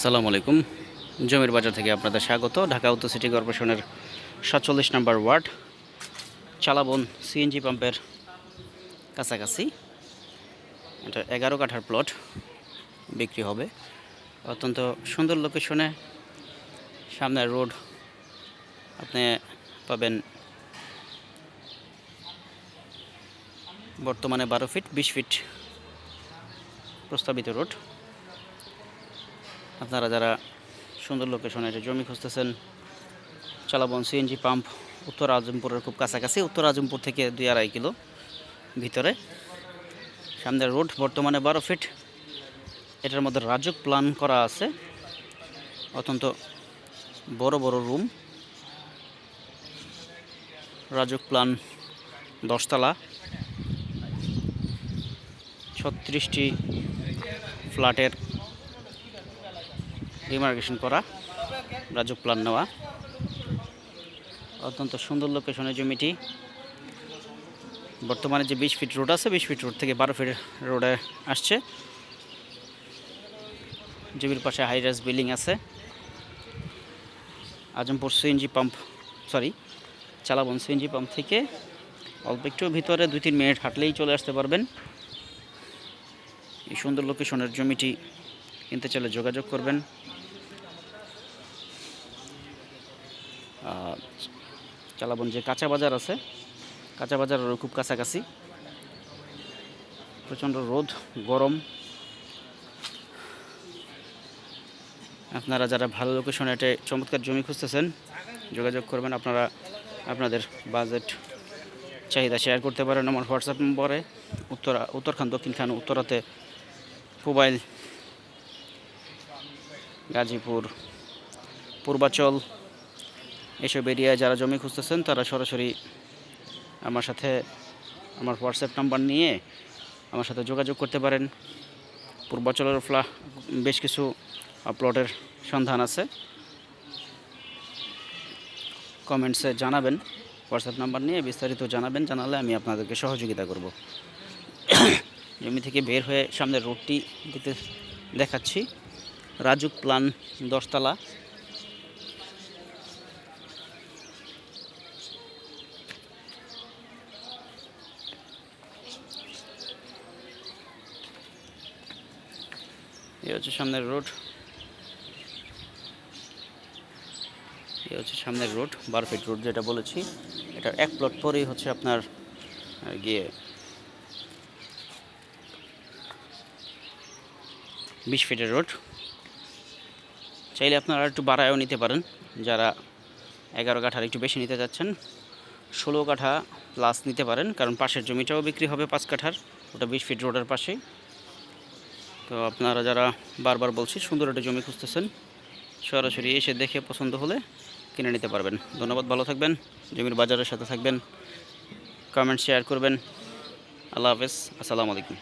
আসসালামু আলাইকুম। জমির বাজার থেকে আপনাদের স্বাগত। ঢাকা উত্তর সিটি কর্পোরেশনের সাতচল্লিশ নম্বর ওয়ার্ড, চালাবন সিএনজি পাম্পের কাছাকাছি। এটা এগারো কাঠার প্লট বিক্রি হবে। অত্যন্ত সুন্দর লোকেশনে সামনের রোড আপনি পাবেন বর্তমানে বারো ফিট, বিশ ফিট প্রস্তাবিত রোড। আপনারা যারা সুন্দর লোকেশনে যে জমি খুঁজতেছেন, চালাবন সিএনজি পাম্প উত্তর আজমপুরের খুব কাছাকাছি, উত্তর আজমপুর থেকে দুই আড়াই কিলো ভিতরে। সামনের রোড বর্তমানে বারো ফিট এটার মধ্যে রাজুক প্ল্যান করা আছে। অত্যন্ত বড় বড় রুম রাজুক প্ল্যান দশতলা। ছত্রিশটি ফ্ল্যাটের ডিমার্কেশন করা, রাজুক প্ল্যান নেওয়া। অত্যন্ত সুন্দর লোকেশনের জমিটি। বর্তমানে যে বিশ ফিট রোড আছে, বিশ ফিট রোড থেকে বারো ফিট রোডে আসছে। জমির পাশে হাই রাইজ বিল্ডিং আছে। Azampur CNG pump sorry Chalaban CNG pump থেকে অল্প একটু ভিতরে দুই তিন মিনিট হাঁটলেই চলে আসতে পারবেন। এই সুন্দর লোকেশনের জমিটি কিনতে চাইলে যোগাযোগ করবেন। আহ, চালাবন যে কাঁচা বাজার আছে কাঁচা বাজারেরও খুব কাছাকাছি। প্রচণ্ড রোদ গরম। আপনারা যারা ভালো লোকেশনে একটা চমৎকার জমি খুঁজতেছেন যোগাযোগ করবেন। আপনারা আপনাদের বাজেট চাহিদা শেয়ার করতে পারেন আমার হোয়াটসঅ্যাপ নম্বরে। উত্তরা উত্তরখান দক্ষিণ খান উত্তরাতে মোবাইল গাজীপুর পূর্বাচল। এসব এরিয়ায় যারা জমি খুঁজতেছেন, তারা সরাসরি আমার সাথে আমার হোয়াটসঅ্যাপ নাম্বার নিয়ে আমার সাথে যোগাযোগ করতে পারেন। পূর্বাচলের ফ্লা, বেশ কিছু প্লটের সন্ধান আছে। কমেন্টসে জানাবেন হোয়াটসঅ্যাপ নাম্বার নিয়ে বিস্তারিত জানাবেন, জানালে আমি আপনাদেরকে সহযোগিতা করব। জমি থেকে বের হয়ে সামনের রোডটি দেখতে দেখাচ্ছি। রাজুক প্লান দশতলা। এই হচ্ছে সামনের রোড। এই হচ্ছে সামনের রোড বারো ফিট রোড যেটা বলেছি। এটার এক প্লট পরেই হচ্ছে আপনার গিয়ে বিশ ফিটের রোড। চাইলে আপনারা একটু বাড়ায়ও নিতে পারেন। যারা এগারো কাঠার একটু বেশি নিতে চাচ্ছেন, ষোলো কাঠা প্লাস নিতে পারেন। কারণ পাশের জমিটাও বিক্রি হবে পাঁচ কাঠার, ওটা বিশ ফিট রোডের পাশেই। তো আপনারা যারা বারবার বলছি, সুন্দর একটা জমি খুঁজতেছেন, সরাসরি এসে দেখে পছন্দ হলে কিনে নিতে পারবেন। ধন্যবাদ, ভালো থাকবেন, জমির বাজারের সাথে থাকবেন কমেন্ট শেয়ার করবেন। আল্লাহ হাফেজ, আসসালামু আলাইকুম।